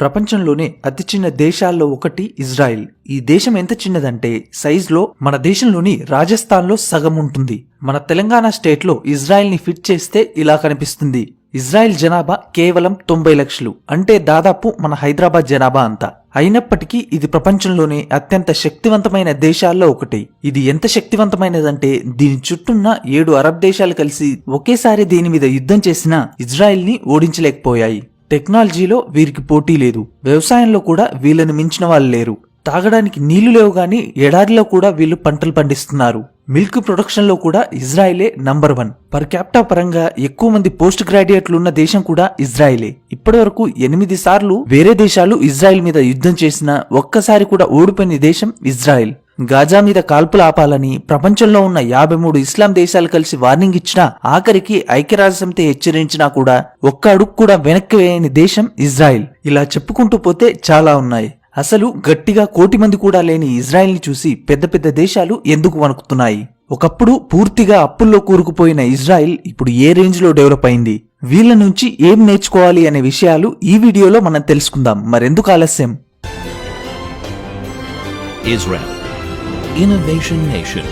ప్రపంచంలోనే అతి చిన్న దేశాల్లో ఒకటి ఇజ్రాయిల్. ఈ దేశం ఎంత చిన్నదంటే సైజులో మన దేశంలోని రాజస్థాన్లో సగం ఉంటుంది. మన తెలంగాణ స్టేట్లో ఇజ్రాయెల్ని ఫిట్ చేస్తే ఇలా కనిపిస్తుంది. ఇజ్రాయెల్ జనాభా కేవలం తొంభై లక్షలు. అంటే దాదాపు మన హైదరాబాద్ జనాభా అంతా. అయినప్పటికీ ఇది ప్రపంచంలోనే అత్యంత శక్తివంతమైన దేశాల్లో ఒకటి. ఇది ఎంత శక్తివంతమైనదంటే దీని చుట్టూన్న ఏడు అరబ్ దేశాలు కలిసి ఒకేసారి దీని మీద యుద్ధం చేసినా ఇజ్రాయెల్ని ఓడించలేకపోయాయి. టెక్నాలజీలో వీరికి పోటీ లేదు. వ్యవసాయంలో కూడా వీళ్ళని మించిన వాళ్ళు లేరు. తాగడానికి నీళ్ళు లేవు గాని ఎడారిలో కూడా వీళ్ళు పంటలు పండిస్తున్నారు. మిల్క్ ప్రొడక్షన్లో కూడా ఇజ్రాయిలే నంబర్ వన్. పర్ క్యాపిటా పరంగా ఎక్కువ మంది పోస్ట్ గ్రాడ్యుయేట్లు ఉన్న దేశం కూడా ఇజ్రాయిలే. ఇప్పటి వరకు ఎనిమిది సార్లు వేరే దేశాలు ఇజ్రాయిల్ మీద యుద్ధం చేసిన ఒక్కసారి కూడా ఓడిపోయిన దేశం ఇజ్రాయిల్. గాజా మీద కాల్పులు ఆపాలని ప్రపంచంలో ఉన్న యాభై మూడు ఇస్లాం దేశాలు కలిసి వార్నింగ్ ఇచ్చినా ఆఖరికి ఐక్యరాజ్యసమితి హెచ్చరించినా కూడా ఒక్క అడుగు కూడా వెనక్కి వేయని దేశం ఇజ్రాయిల్. ఇలా చెప్పుకుంటూ పోతే చాలా ఉన్నాయి. అసలు గట్టిగా కోటి మంది కూడా లేని ఇజ్రాయెల్ని చూసి పెద్ద పెద్ద దేశాలు ఎందుకు వణుకుతున్నాయి? ఒకప్పుడు పూర్తిగా అప్పుల్లో కూరుకుపోయిన ఇజ్రాయెల్ ఇప్పుడు ఏ రేంజ్లో డెవలప్ అయింది? వీళ్ళ నుంచి ఏం నేర్చుకోవాలి అనే విషయాలు ఈ వీడియోలో మనం తెలుసుకుందాం. మరెందుకు ఆలస్యం? Innovation Nation.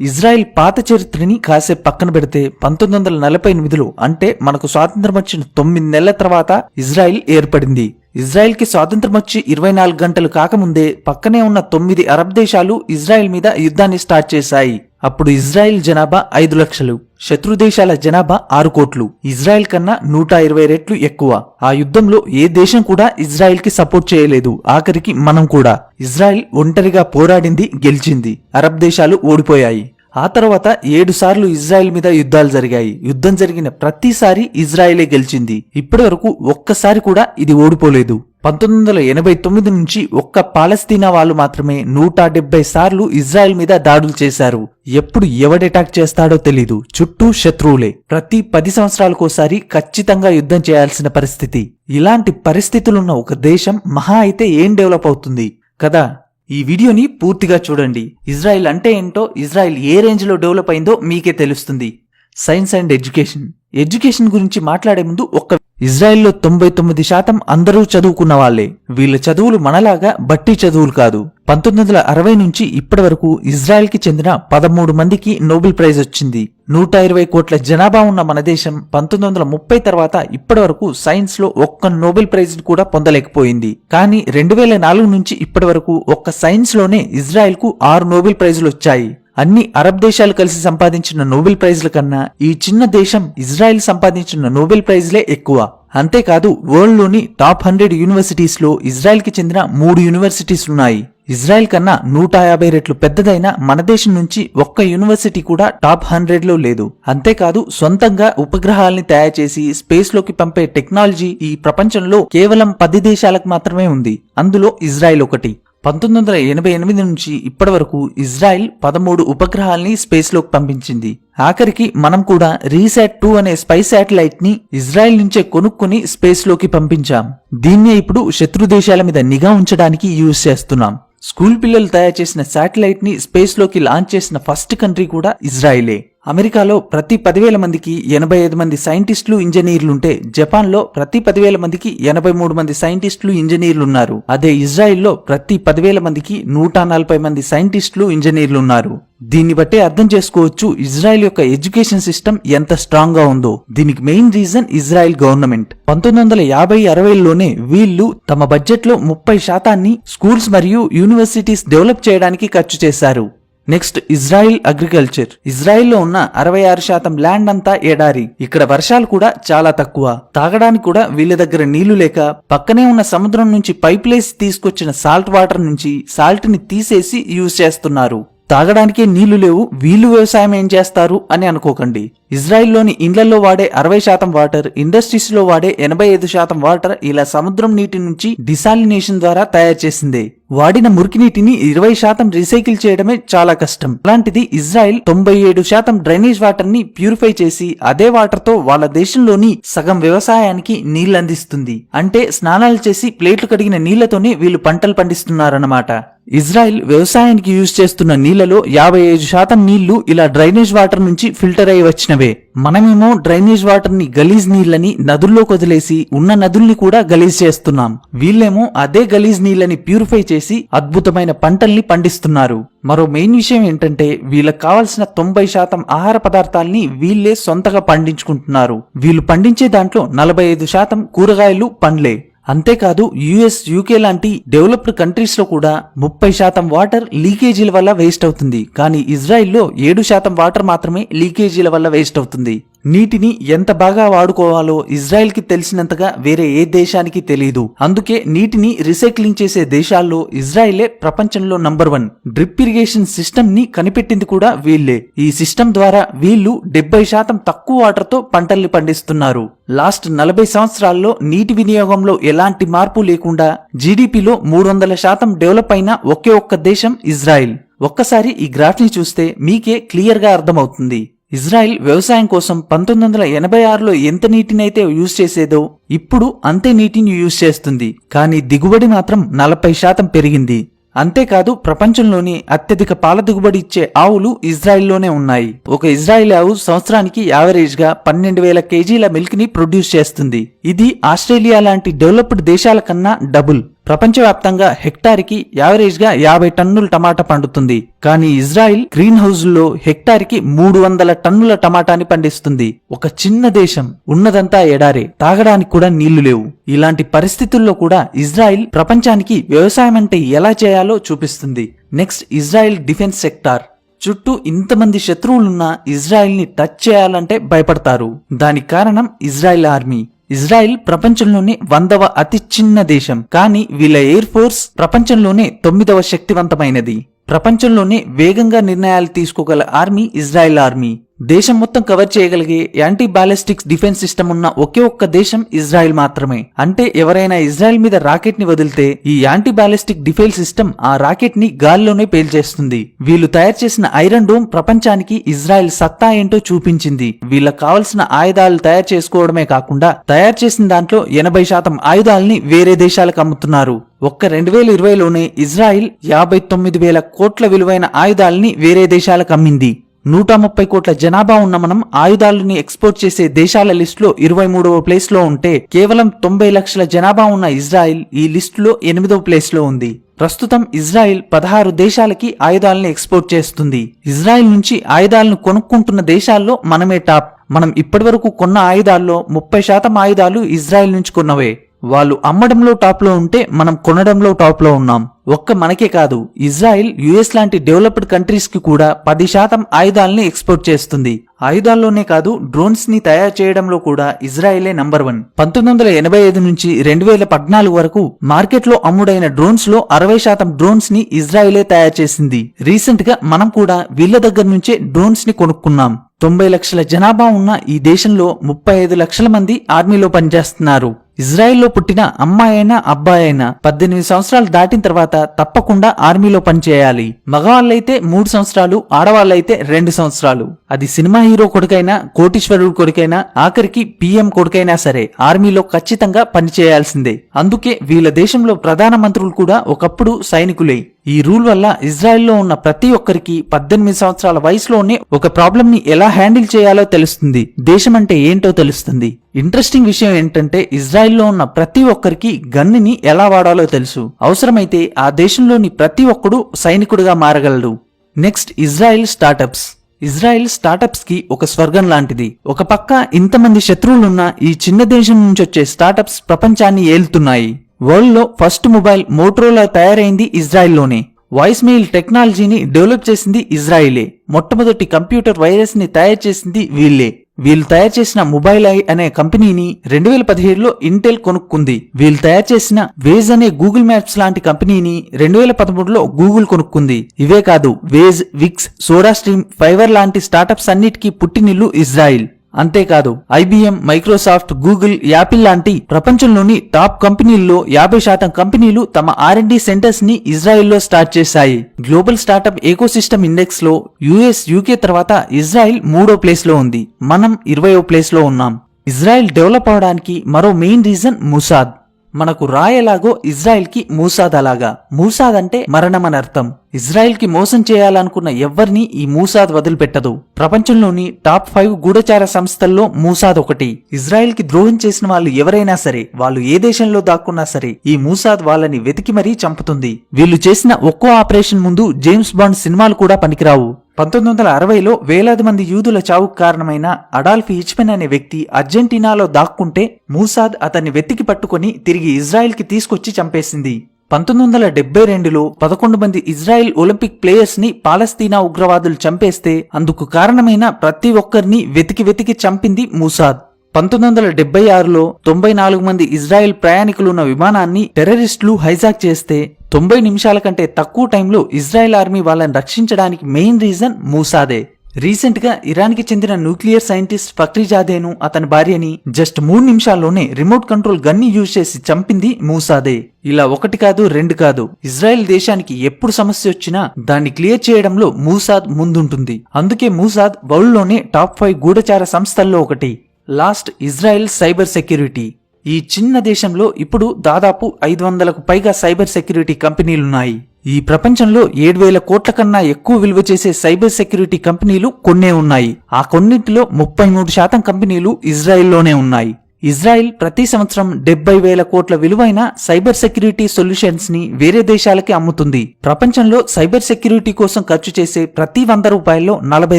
ఇజ్రాయెల్ పాత చరిత్రని కాసే పక్కన పెడితే పంతొమ్మిది వందల నలభై ఎనిమిదిలో అంటే మనకు స్వాతంత్రం వచ్చిన తొమ్మిది నెలల తర్వాత ఇజ్రాయెల్ ఏర్పడింది ఇజ్రాయెల్కి స్వాతంత్రం వచ్చి ఇరవై నాలుగు గంటలు కాకముందే పక్కనే ఉన్న తొమ్మిది అరబ్ దేశాలు ఇజ్రాయెల్ మీద యుద్ధాన్ని స్టార్ట్ చేశాయి అప్పుడు ఇజ్రాయెల్ జనాభా ఐదు లక్షలు శత్రు దేశాల జనాభా ఆరు కోట్లు. ఇజ్రాయెల్ కన్నా నూట ఇరవై రెట్లు ఎక్కువ. ఆ యుద్ధంలో ఏ దేశం కూడా ఇజ్రాయెల్కి సపోర్ట్ చేయలేదు. ఆఖరికి మనం కూడా. ఇజ్రాయెల్ ఒంటరిగా పోరాడింది గెలిచింది. అరబ్ దేశాలు ఓడిపోయాయి. ఆ తర్వాత ఏడు సార్లు ఇజ్రాయెల్ మీద యుద్ధాలు జరిగాయి. యుద్ధం జరిగిన ప్రతిసారి ఇజ్రాయెలే గెలిచింది. ఇప్పటి వరకు ఒక్కసారి కూడా ఇది ఓడిపోలేదు. పంతొమ్మిది వందల ఎనభై తొమ్మిది నుంచి ఒక్క పాలస్తీనా వాళ్ళు మాత్రమే నూట డెబ్బై సార్లు ఇజ్రాయెల్ మీద దాడులు చేశారు. ఎప్పుడు ఎవడెటాక్ చేస్తాడో తెలీదు. చుట్టూ శత్రువులే. ప్రతి పది సంవత్సరాలకోసారి ఖచ్చితంగా యుద్ధం చేయాల్సిన పరిస్థితి. ఇలాంటి పరిస్థితులున్న ఒక దేశం మహా అయితే ఏం డెవలప్ అవుతుంది? కదా? ఈ వీడియోని పూర్తిగా చూడండి. ఇజ్రాయెల్ అంటే ఏంటో ఇజ్రాయెల్ ఏ రేంజ్లో డెవలప్ అయిందో మీకే తెలుస్తుంది. Science and education. ఎడ్యుకేషన్ గురించి మాట్లాడే ముందు ఒక్క ఇజ్రాయెల్లో తొంభై తొమ్మిది శాతం అందరూ చదువుకున్న వాళ్ళే వీళ్ళ చదువులు మనలాగా బట్టి చదువులు కాదు. పంతొమ్మిది వందల అరవై నుంచి ఇప్పటి వరకు ఇజ్రాయెల్కి చెందిన పదమూడు మందికి నోబెల్ ప్రైజ్ వచ్చింది. నూట ఇరవై కోట్ల జనాభా ఉన్న మన దేశం పంతొమ్మిది వందల ముప్పై తర్వాత ఇప్పటి వరకు సైన్స్లో ఒక్క నోబెల్ ప్రైజ్ కూడా పొందలేకపోయింది. కానీ రెండు వేల నాలుగు నుంచి ఇప్పటి వరకు ఒక్క సైన్స్లోనే ఇజ్రాయెల్కు ఆరు నోబెల్ ప్రైజులు వచ్చాయి. అన్ని అరబ్ దేశాలు కలిసి సంపాదించిన నోబెల్ ప్రైజ్ల కన్నా ఈ చిన్న దేశం ఇజ్రాయెల్ సంపాదించిన నోబెల్ ప్రైజ్లే ఎక్కువ. అంతేకాదు వరల్డ్లోని టాప్ హండ్రెడ్ యూనివర్సిటీస్లో ఇజ్రాయెల్కి చెందిన మూడు యూనివర్సిటీస్ ఉన్నాయి. ఇజ్రాయెల్ కన్నా నూట యాభై రెట్లు పెద్దదైన మన దేశం నుంచి ఒక్క యూనివర్సిటీ కూడా టాప్ హండ్రెడ్లో లేదు. అంతేకాదు సొంతంగా ఉపగ్రహాల్ని తయారు చేసి స్పేస్లోకి పంపే టెక్నాలజీ ఈ ప్రపంచంలో కేవలం పది దేశాలకు మాత్రమే ఉంది. అందులో ఇజ్రాయెల్ ఒకటి. పంతొమ్మిది వందల ఎనభై ఎనిమిది నుంచి ఇప్పటి వరకు ఇజ్రాయెల్ పదమూడు ఉపగ్రహాల్ని స్పేస్లోకి పంపించింది. ఆఖరికి మనం కూడా రీసాట్ టూ అనే స్పై శాటిలైట్ని ఇజ్రాయెల్ నుంచే కొనుక్కుని స్పేస్లోకి పంపించాం. దీన్నే ఇప్పుడు శత్రు దేశాల మీద నిఘా ఉంచడానికి యూజ్ చేస్తున్నాం. స్కూల్ పిల్లలు తయారు చేసిన శాటిలైట్ని స్పేస్లోకి లాంచ్ చేసిన ఫస్ట్ కంట్రీ కూడా ఇజ్రాయిలే. అమెరికాలో ప్రతి పదివేల మందికి ఎనభై ఐదు మంది సైంటిస్టులు ఇంజనీర్లుంటే జపాన్లో ప్రతి పదివేల మందికి ఎనభై మూడు మంది సైంటిస్టులు ఇంజనీర్లు ఉన్నారు అదే ఇజ్రాయిల్లో ప్రతి పదివేల మందికి నూట నలభై మంది సైంటిస్టులు ఇంజనీర్లు ఉన్నారు దీన్ని బట్టే అర్థం చేసుకోవచ్చు ఇజ్రాయెల్ యొక్క ఎడ్యుకేషన్ సిస్టమ్ ఎంత స్ట్రాంగ్గా ఉందో. దీనికి మెయిన్ రీజన్ ఇజ్రాయెల్ గవర్నమెంట్. పంతొమ్మిది వందల యాభై అరవైలోనే వీళ్ళు తమ బడ్జెట్లో ముప్పై శాతాన్ని స్కూల్స్ మరియు యూనివర్సిటీస్ డెవలప్ చేయడానికి ఖర్చు చేశారు. నెక్స్ట్ ఇజ్రాయిల్ అగ్రికల్చర్ ఇజ్రాయిల్లో ఉన్న అరవై ఆరు శాతం ల్యాండ్ అంతా ఎడారి ఇక్కడ వర్షాలు కూడా చాలా తక్కువ. తాగడానికి కూడా వీళ్ళ దగ్గర నీళ్ళు లేక పక్కనే ఉన్న సముద్రం నుంచి పైప్లేసి తీసుకొచ్చిన సాల్ట్ వాటర్ నుంచి సాల్ట్ని తీసేసి యూజ్ చేస్తున్నారు. తాగడానికే నీళ్ళు లేవు వీళ్ళు వ్యవసాయం ఏం చేస్తారు అని అనుకోకండి. ఇజ్రాయిల్లోని ఇండ్లలో వాడే అరవై శాతం వాటర్ ఇండస్ట్రీస్లో వాడే ఎనభై ఐదు శాతం వాటర్ ఇలా సముద్రం నీటి నుంచి డిసాలినేషన్ ద్వారా తయారు చేసిందే. వాడిన మురికి నీటిని ఇరవై శాతం రీసైకిల్ చేయడమే చాలా కష్టం. అలాంటిది ఇజ్రాయెల్ తొంభై ఏడు శాతం డ్రైనేజ్ వాటర్ని ప్యూరిఫై చేసి అదే వాటర్తో వాళ్ళ దేశంలోని సగం వ్యవసాయానికి నీళ్ళు అందిస్తుంది. అంటే స్నానాలు చేసి ప్లేట్లు కడిగిన నీళ్ళతోనే వీళ్ళు పంటలు పండిస్తున్నారన్నమాట. ఇజ్రాయెల్ వ్యవసాయానికి యూజ్ చేస్తున్న నీళ్ళలో యాభై ఐదు శాతం నీళ్ళు ఇలా డ్రైనేజ్ వాటర్ నుంచి ఫిల్టర్ అయి వచ్చినవే. మనమేమో డ్రైనేజ్ వాటర్ని గలీజ్ నీళ్ళని నదుల్లో కొదిలేసి ఉన్న నదుల్ని కూడా గలీజ్ చేస్తున్నాం. వీళ్ళేమో అదే గలీజ్ నీళ్ళని ప్యూరిఫై చేసి అద్భుతమైన పంటల్ని పండిస్తున్నారు. మరో మెయిన్ విషయం ఏంటంటే వీళ్ళకి కావాల్సిన తొంభై శాతం ఆహార పదార్థాల్ని వీళ్ళే సొంతగా పండించుకుంటున్నారు. వీళ్ళు పండించే దాంట్లో నలభై ఐదు శాతం కూరగాయలు పండ్లే. అంతేకాదు యుఎస్ యూకే లాంటి డెవలప్డ్ కంట్రీస్లో కూడా ముప్పై శాతం వాటర్ లీకేజీల వల్ల వేస్ట్ అవుతుంది. కానీ ఇజ్రాయిల్లో ఏడు శాతం వాటర్ మాత్రమే లీకేజీల వల్ల వేస్ట్ అవుతుంది. నీటిని ఎంత బాగా వాడుకోవాలో ఇజ్రాయెల్కి తెలిసినంతగా వేరే ఏ దేశానికి తెలియదు అందుకే నీటిని రీసైక్లింగ్ చేసే దేశాల్లో ఇజ్రాయెలే ప్రపంచంలో నంబర్ వన్. డ్రిప్ ఇరిగేషన్ సిస్టమ్ని కనిపెట్టింది కూడా వీళ్ళే. ఈ సిస్టమ్ ద్వారా వీళ్ళు డెబ్బై శాతం తక్కువ వాటర్తో పంటల్ని పండిస్తున్నారు. లాస్ట్ నలభై సంవత్సరాల్లో నీటి వినియోగంలో ఎలాంటి మార్పు లేకుండా జీడిపిలో మూడు వందల శాతం డెవలప్ అయిన ఒకే ఒక్క దేశం ఇజ్రాయెల్. ఒక్కసారి ఈ గ్రాఫ్ని చూస్తే మీకే క్లియర్గా అర్థమవుతుంది. ఇజ్రాయెల్ వ్యవసాయం కోసం పంతొమ్మిది వందల ఎనభై ఆరులో ఎంత నీటినైతే యూజ్ చేసేదో ఇప్పుడు అంతే నీటిని యూజ్ చేస్తుంది. కానీ దిగుబడి మాత్రం నలభై శాతం పెరిగింది. అంతేకాదు ప్రపంచంలోని అత్యధిక పాల దిగుబడి ఇచ్చే ఆవులు ఇజ్రాయెల్లోనే ఉన్నాయి. ఒక ఇజ్రాయిల్ ఆవు సంవత్సరానికి యావరేజ్గా పన్నెండు వేల కేజీల మిల్క్ని ప్రొడ్యూస్ చేస్తుంది. ఇది ఆస్ట్రేలియా లాంటి డెవలప్డ్ దేశాల కన్నా డబుల్. ప్రపంచవ్యాప్తంగా హెక్టార్కి యావరేజ్గా యాభై టన్నుల టమాటా పండుతుంది. కానీ ఇజ్రాయిల్ గ్రీన్ హౌజ్లో హెక్టార్కి మూడు వందల టన్నుల టమాటాని పండిస్తుంది. ఒక చిన్న దేశం ఉన్నదంతా ఎడారే తాగడానికి కూడా నీళ్ళు లేవు. ఇలాంటి పరిస్థితుల్లో కూడా ఇజ్రాయిల్ ప్రపంచానికి వ్యవసాయం అంటే ఎలా చేయాలో చూపిస్తుంది. Next Israel defence sector. చుట్టూ ఇంతమంది శత్రువులున్న ఇజ్రాయిల్ని టచ్ చేయాలంటే భయపడతారు. దానికి కారణం ఇజ్రాయిల్ ఆర్మీ. ఇజ్రాయెల్ ప్రపంచంలోనే వందవ అతి చిన్న దేశం. కానీ వీళ్ళ ఎయిర్ ఫోర్స్ ప్రపంచంలోనే తొమ్మిదవ శక్తివంతమైనది. ప్రపంచంలోనే వేగంగా నిర్ణయాలు తీసుకోగల ఆర్మీ ఇజ్రాయెల్ ఆర్మీ. దేశం మొత్తం కవర్ చేయగలిగే యాంటీ బాలిస్టిక్స్ డిఫెన్స్ సిస్టమ్ ఉన్న ఒకే ఒక్క దేశం ఇజ్రాయెల్ మాత్రమే. అంటే ఎవరైనా ఇజ్రాయెల్ మీద రాకెట్ని వదిలితే ఈ యాంటీ బాలిస్టిక్ డిఫెన్స్ సిస్టమ్ ఆ రాకెట్ని గాల్లోనే పేల్చేస్తుంది. వీళ్ళు తయారు చేసిన ఐరన్ డోమ్ ప్రపంచానికి ఇజ్రాయెల్ సత్తా ఏంటో చూపించింది. వీళ్ళకి కావలసిన ఆయుధాలు తయారు చేసుకోవడమే కాకుండా తయారు చేసిన దాంట్లో ఎనభై శాతం ఆయుధాలని వేరే దేశాలకు అమ్ముతున్నారు. ఒక్క రెండు వేల ఇరవైలోనే ఇజ్రాయిల్ యాభై తొమ్మిది వేల కోట్ల విలువైన ఆయుధాలని వేరే దేశాలకు అమ్మింది. నూట ముప్పై కోట్ల జనాభా ఉన్న మనం ఆయుధాలని ఎక్స్పోర్ట్ చేసే దేశాల లిస్టులో ఇరవై మూడవ ప్లేస్లో ఉంటే కేవలం తొంభై లక్షల జనాభా ఉన్న ఇజ్రాయిల్ ఈ లిస్టులో ఎనిమిదవ ప్లేస్లో ఉంది. ప్రస్తుతం ఇజ్రాయిల్ పదహారు దేశాలకి ఆయుధాలను ఎక్స్పోర్ట్ చేస్తుంది. ఇజ్రాయిల్ నుంచి ఆయుధాలను కొనుక్కుంటున్న దేశాల్లో మనమే టాప్. మనం ఇప్పటివరకు కొన్న ఆయుధాల్లో ముప్పై శాతం ఆయుధాలు ఇజ్రాయిల్ నుంచి కొన్నవే. వాళ్ళు అమ్మడంలో టాప్లో ఉంటే మనం కొనడంలో టాప్లో ఉన్నాం. ఒక్క మనకే కాదు ఇజ్రాయిల్ యుఎస్ లాంటి డెవలప్డ్ కంట్రీస్కి కూడా పది శాతం ఆయుధాలని ఎక్స్పోర్ట్ చేస్తుంది. ఆయుధాల్లోనే కాదు డ్రోన్స్ని తయారు చేయడంలో కూడా ఇజ్రాయిలే నంబర్ వన్. పంతొమ్మిది వందల ఎనభై ఐదు నుంచి రెండు వేల పద్నాలుగు వరకు మార్కెట్లో అమ్ముడైన డ్రోన్స్లో అరవై శాతం డ్రోన్స్ని ఇజ్రాయిలే తయారు చేసింది. రీసెంట్గా మనం కూడా వీళ్ళ దగ్గర నుంచే డ్రోన్స్ని కొనుక్కున్నాం. తొంభై లక్షల జనాభా ఉన్న ఈ దేశంలో ముప్పై ఐదు లక్షల మంది ఆర్మీలో పనిచేస్తున్నారు. ఇజ్రాయెల్లో పుట్టిన అమ్మాయి అయినా అబ్బాయి అయినా పద్దెనిమిది సంవత్సరాలు దాటిన తర్వాత తప్పకుండా ఆర్మీలో పనిచేయాలి. మగవాళ్ళైతే మూడు సంవత్సరాలు ఆడవాళ్ళైతే రెండు సంవత్సరాలు. అది సినిమా హీరో కొడుకైనా కోటీశ్వరుడు కొడుకైనా ఆఖరికి పిఎం కొడుకైనా సరే ఆర్మీలో ఖచ్చితంగా పనిచేయాల్సిందే. అందుకే వీళ్ళ దేశంలో ప్రధానమంత్రులు కూడా ఒకప్పుడు సైనికులే. ఈ రూల్ వల్ల ఇజ్రాయెల్లో ఉన్న ప్రతి ఒక్కరికి పద్దెనిమిది సంవత్సరాల వయసులోనే ఒక ప్రాబ్లం ని ఎలా హ్యాండిల్ చేయాలో తెలుస్తుంది. దేశం అంటే ఏంటో తెలుస్తుంది. ఇంట్రెస్టింగ్ విషయం ఏంటంటే ఇజ్రాయెల్లో ఉన్న ప్రతి ఒక్కరికి గన్నుని ఎలా వాడాలో తెలుసు. అవసరమైతే ఆ దేశంలోని ప్రతి ఒక్కడు సైనికుడిగా మారగలడు. Next Israel startups. ఇజ్రాయెల్ స్టార్టప్స్కి ఒక స్వర్గం లాంటిది. ఒక పక్క ఇంతమంది శత్రువులున్న ఈ చిన్న దేశం నుంచి వచ్చే స్టార్టప్స్ ప్రపంచాన్ని ఏలుతున్నాయి. వరల్డ్లో ఫస్ట్ మొబైల్ మోట్రోలా తయారైంది ఇజ్రాయెల్లోనే. వాయిస్ మెయిల్ టెక్నాలజీని డెవలప్ చేసింది ఇజ్రాయిలే. మొట్టమొదటి కంప్యూటర్ వైరస్ని తయారు చేసింది వీళ్ళే. వీళ్ళు తయారు చేసిన మొబైల్ ఐ అనే కంపెనీని రెండు వేల పదిహేడులో ఇంటెల్ కొనుక్కుంది. వీళ్ళు తయారు చేసిన వేజ్ అనే గూగుల్ మ్యాప్స్ లాంటి కంపెనీని రెండు వేల పదమూడులో గూగుల్ కొనుక్కుంది. ఇవే కాదు Waze Wix SodaStream Fiverr లాంటి స్టార్టప్స్ అన్నిటికీ పుట్టినిల్లు ఇజ్రాయిల్. అంతేకాదు ఐబీఎం మైక్రోసాఫ్ట్ గూగుల్ యాపిల్ లాంటి ప్రపంచంలోని టాప్ కంపెనీల్లో యాభై శాతం కంపెనీలు తమ ఆర్ అండ్ సెంటర్స్ని ఇజ్రాయెల్లో స్టార్ట్ చేశాయి. గ్లోబల్ స్టార్టప్ ఎకోసిస్టమ్ ఇండెక్స్లో యుఎస్ యూకే తర్వాత ఇజ్రాయెల్ మూడో ప్లేస్లో ఉంది. మనం ఇరవయో ప్లేస్లో ఉన్నాం. ఇజ్రాయెల్ డెవలప్ అవడానికి మరో మెయిన్ రీజన్ ముసాద్. మనకు రాయలాగో ఇజ్రాయెల్కి మూసాద్ అలాగా మూసాద్ అంటే మరణం అని అర్థం. ఇజ్రాయెల్కి మోసం చేయాలనుకున్న ఎవ్వరిని ఈ మూసాద్ వదిలిపెట్టదు. ప్రపంచంలోని టాప్ ఫైవ్ గూఢచార సంస్థల్లో మూసాద్ ఒకటి. ఇజ్రాయెల్కి ద్రోహం చేసిన వాళ్ళు ఎవరైనా సరే వాళ్ళు ఏ దేశంలో దాక్కున్నా సరే ఈ మూసాద్ వాళ్ళని వెతికి మరీ చంపుతుంది. వీళ్ళు చేసిన ఒక్కో ఆపరేషన్ ముందు జేమ్స్ బాండ్ సినిమాలు కూడా పనికిరావు. పంతొమ్మిది వందల అరవైలో వేలాది మంది యూదుల చావుకు కారణమైన అడాల్ఫ్ హిచ్మెన్ అనే వ్యక్తి అర్జెంటీనాలో దాక్కుంటే మూసాద్ అతన్ని వెతికి పట్టుకొని తిరిగి ఇజ్రాయెల్కి తీసుకొచ్చి చంపేసింది. పంతొమ్మిది వందల డెబ్బై రెండులో పదకొండు మంది ఇజ్రాయెల్ ఒలింపిక్ ప్లేయర్స్ని పాలస్తీనా ఉగ్రవాదులు చంపేస్తే అందుకు కారణమైన ప్రతి ఒక్కరిని వెతికి వెతికి చంపింది మూసాద్. పంతొమ్మిది వందల డెబ్బై ఆరులో తొంభై నాలుగు మంది ఇజ్రాయెల్ ప్రయాణికులున్న విమానాన్ని టెర్రరిస్టులు హైజాక్ చేస్తే తొంభై నిమిషాల కంటే తక్కువ టైంలో ఇజ్రాయెల్ ఆర్మీ వాళ్ళని రక్షించడానికి మెయిన్ రీజన్ మూసాదే. రీసెంట్గా ఇరాన్కి చెందిన న్యూక్లియర్ సైంటిస్ట్ ఫక్రీజాదేను అతని భార్యని జస్ట్ మూడు నిమిషాల్లోనే రిమోట్ కంట్రోల్ గన్ని యూజ్ చేసి చంపింది మూసాదే. ఇలా ఒకటి కాదు రెండు కాదు. ఇజ్రాయెల్ దేశానికి ఎప్పుడు సమస్య వచ్చినా దాన్ని క్లియర్ చేయడంలో మూసాద్ ముందుంటుంది. అందుకే మూసాద్ వరల్డ్లోనే టాప్ ఫైవ్ గూఢచార సంస్థల్లో ఒకటి. Last Israel cyber security. ఈ చిన్న దేశంలో ఇప్పుడు దాదాపు ఐదు వందలకు పైగా సైబర్ సెక్యూరిటీ కంపెనీలున్నాయి. ఈ ప్రపంచంలో ఏడు వేల కోట్ల కన్నా ఎక్కువ విలువ చేసే సైబర్ సెక్యూరిటీ కంపెనీలు కొన్నే ఉన్నాయి. ఆ కొన్నింటిలో ముప్పై మూడు శాతం కంపెనీలు ఇజ్రాయెల్లోనే ఉన్నాయి. ఇజ్రాయెల్ ప్రతి సంవత్సరం డెబ్బై వేల కోట్ల విలువైన సైబర్ సెక్యూరిటీ సొల్యూషన్స్ని వేరే దేశాలకి అమ్ముతుంది. ప్రపంచంలో సైబర్ సెక్యూరిటీ కోసం ఖర్చు చేసే ప్రతి వంద రూపాయల్లో నలభై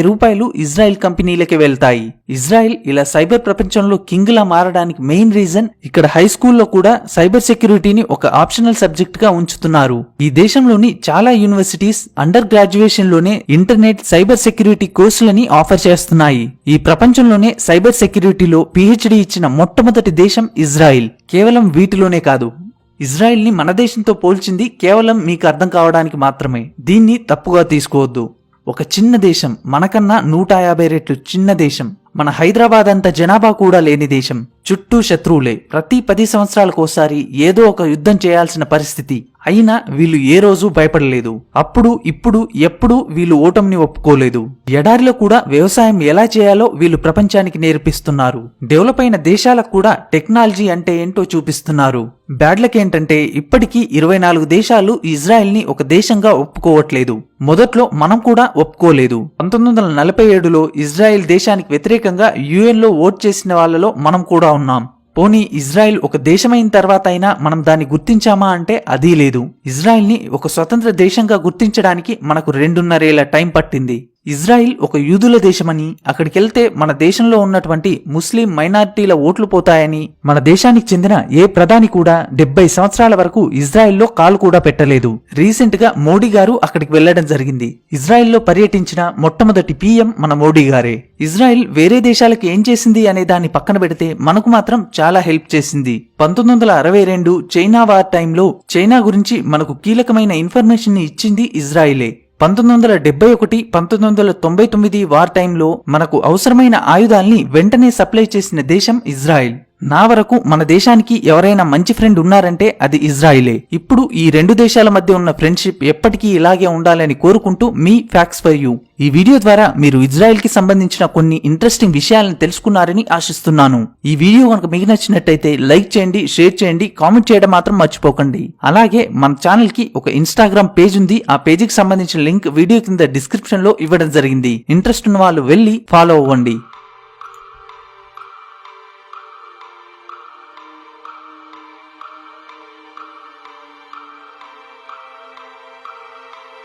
రూపాయలు ఇజ్రాయెల్ కంపెనీలకి వెళ్తాయి. ఇజ్రాయెల్ ఇలా సైబర్ ప్రపంచంలో కింగ్ లా మారడానికి మెయిన్ రీజన్ ఇక్కడ హై స్కూల్లో కూడా సైబర్ సెక్యూరిటీని ఒక ఆప్షనల్ సబ్జెక్ట్గా ఉంచుతున్నారు. ఈ దేశంలోని చాలా యూనివర్సిటీస్ అండర్ గ్రాడ్యుయేషన్లోనే ఇంటర్నెట్ సైబర్ సెక్యూరిటీ కోర్సులని ఆఫర్ చేస్తున్నాయి. ఈ ప్రపంచంలోనే సైబర్ సెక్యూరిటీలో పిహెచ్డి ఇచ్చిన మొట్టమొదటి దేశం ఇజ్రాయిల్. కేవలం వీటిలోనే కాదు ఇజ్రాయిల్ని మన దేశంతో పోల్చింది కేవలం మీకు అర్థం కావడానికి మాత్రమే. దీన్ని తప్పుగా తీసుకోవద్దు. ఒక చిన్న దేశం మనకన్నా నూట యాభై రెట్లు చిన్న దేశం. మన హైదరాబాద్ అంత జనాభా కూడా లేని దేశం. చుట్టూ శత్రువులే. ప్రతి పది సంవత్సరాలకోసారి ఏదో ఒక యుద్ధం చేయాల్సిన పరిస్థితి. అయినా వీళ్ళు ఏ రోజు భయపడలేదు. అప్పుడు ఇప్పుడు ఎప్పుడు వీళ్ళు ఓటమిని ఒప్పుకోలేదు. ఎడారిలో కూడా వ్యవసాయం ఎలా చేయాలో వీళ్ళు ప్రపంచానికి నేర్పిస్తున్నారు. డెవలప్ అయిన దేశాలకు కూడా టెక్నాలజీ అంటే ఏంటో చూపిస్తున్నారు. బ్యాడ్లకేంటంటే ఏంటంటే ఇప్పటికీ ఇరవై నాలుగు దేశాలు ఇజ్రాయెల్ని ఒక దేశంగా ఒప్పుకోవట్లేదు. మొదట్లో మనం కూడా ఒప్పుకోలేదు. పంతొమ్మిది వందల నలభై ఏడులో ఇజ్రాయెల్ దేశానికి వ్యతిరేక యుఎన్లో ఓట్ చేసిన వాళ్ళలో మనం కూడా ఉన్నాం. పోనీ ఇజ్రాయెల్ ఒక దేశమైన తర్వాత అయినా మనం దాన్ని గుర్తించామా అంటే అదీ లేదు. ఇజ్రాయెల్ని ఒక స్వతంత్ర దేశంగా గుర్తించడానికి మనకు రెండున్నరేళ్ళ టైం పట్టింది. ఇజ్రాయిల్ ఒక యూదుల దేశమని అక్కడికెళ్తే మన దేశంలో ఉన్నటువంటి ముస్లిం మైనారిటీల ఓట్లు పోతాయని మన దేశానికి చెందిన ఏ ప్రధాని కూడా డెబ్బై సంవత్సరాల వరకు ఇజ్రాయెల్లో కాలు కూడా పెట్టలేదు. రీసెంట్గా మోడీ గారు అక్కడికి వెళ్ళడం జరిగింది. ఇజ్రాయెల్లో పర్యటించిన మొట్టమొదటి పీఎం మన మోడీ గారే. ఇజ్రాయెల్ వేరే దేశాలకు ఏం చేసింది అనే దాన్ని పక్కన పెడితే మనకు మాత్రం చాలా హెల్ప్ చేసింది. పంతొమ్మిది వందల అరవై రెండు చైనా వార్ టైంలో చైనా గురించి మనకు కీలకమైన ఇన్ఫర్మేషన్ ఇచ్చింది ఇజ్రాయిలే. పంతొమ్మిది వందల డెబ్బై ఒకటి పంతొమ్మిది వందల తొంభై తొమ్మిది వార్ టైంలో మనకు అవసరమైన ఆయుధాల్ని వెంటనే సప్లై చేసిన దేశం ఇజ్రాయెల్. నా వరకు మన దేశానికి ఎవరైనా మంచి ఫ్రెండ్ ఉన్నారంటే అది ఇజ్రాయిలే. ఇప్పుడు ఈ రెండు దేశాల మధ్య ఉన్న ఫ్రెండ్షిప్ ఎప్పటికీ ఇలాగే ఉండాలని కోరుకుంటూ మీ ఫ్యాక్స్ ఫర్ యూ ఈ వీడియో ద్వారా మీరు ఇజ్రాయెల్కి సంబంధించిన కొన్ని ఇంట్రెస్టింగ్ విషయాలను తెలుసుకున్నారని ఆశిస్తున్నాను. ఈ వీడియో కనుక మీకు నచ్చినట్టయితే లైక్ చేయండి షేర్ చేయండి కామెంట్ చేయడం మాత్రం మర్చిపోకండి. అలాగే మన ఛానల్కి ఒక ఇన్స్టాగ్రామ్ పేజ్ ఉంది. ఆ పేజీకి సంబంధించిన లింక్ వీడియో కింద డిస్క్రిప్షన్లో ఇవ్వడం జరిగింది. ఇంట్రెస్ట్ ఉన్న వాళ్ళు వెళ్ళి ఫాలో అవ్వండి.